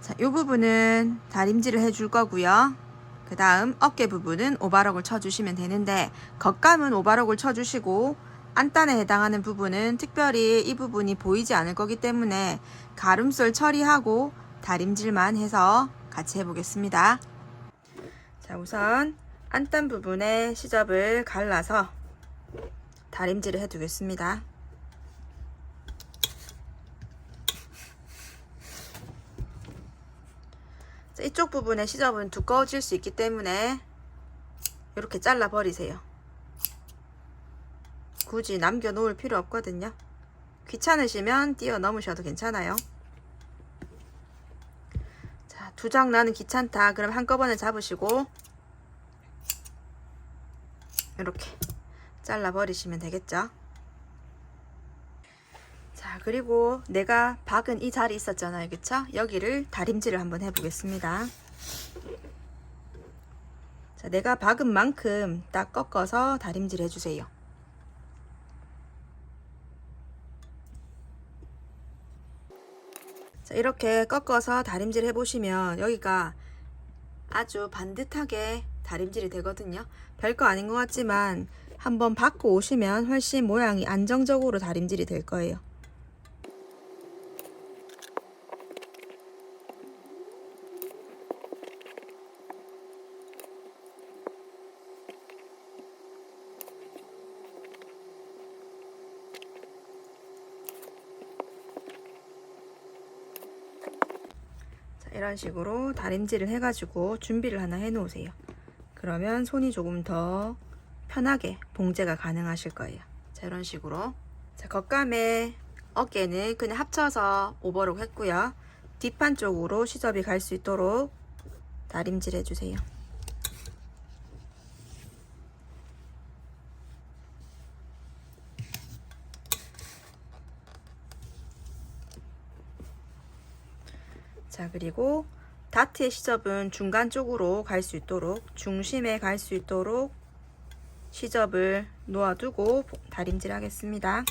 자, 이 부분은 다림질을 해줄 거고요. 그 다음 어깨 부분은 오바록을 쳐주시면 되는데 겉감은 오바록을 쳐주시고 안단에 해당하는 부분은 특별히 이 부분이 보이지 않을 거기 때문에 가름솔 처리하고 다림질만 해서 같이 해보겠습니다. 자, 우선 안단 부분에 시접을 갈라서 다림질을 해두겠습니다. 이쪽 부분의 시접은 두꺼워질 수 있기 때문에 이렇게 잘라 버리세요. 굳이 남겨 놓을 필요 없거든요. 귀찮으시면 뛰어 넘으셔도 괜찮아요. 자, 두 장 나는 귀찮다. 그럼 한꺼번에 잡으시고 이렇게 잘라 버리시면 되겠죠. 자, 그리고 내가 박은 이 자리 있었잖아요. 그쵸? 여기를 다림질을 한번 해보겠습니다. 자, 내가 박은 만큼 딱 꺾어서 다림질 해주세요. 자, 이렇게 꺾어서 다림질 해보시면 여기가 아주 반듯하게 다림질이 되거든요. 별거 아닌 것 같지만 한번 받고 오시면 훨씬 모양이 안정적으로 다림질이 될 거예요. 이런 식으로 다림질을 해가지고 준비를 하나 해 놓으세요. 그러면 손이 조금 더 편하게 봉제가 가능하실 거예요. 자, 이런 식으로. 자, 겉감에 어깨는 그냥 합쳐서 오버록 했고요. 뒷판 쪽으로 시접이 갈 수 있도록 다림질 해주세요. 자, 그리고 다트의 시접은 중간 쪽으로 갈 수 있도록 중심에 갈 수 있도록 시접을 놓아두고 다림질 하겠습니다.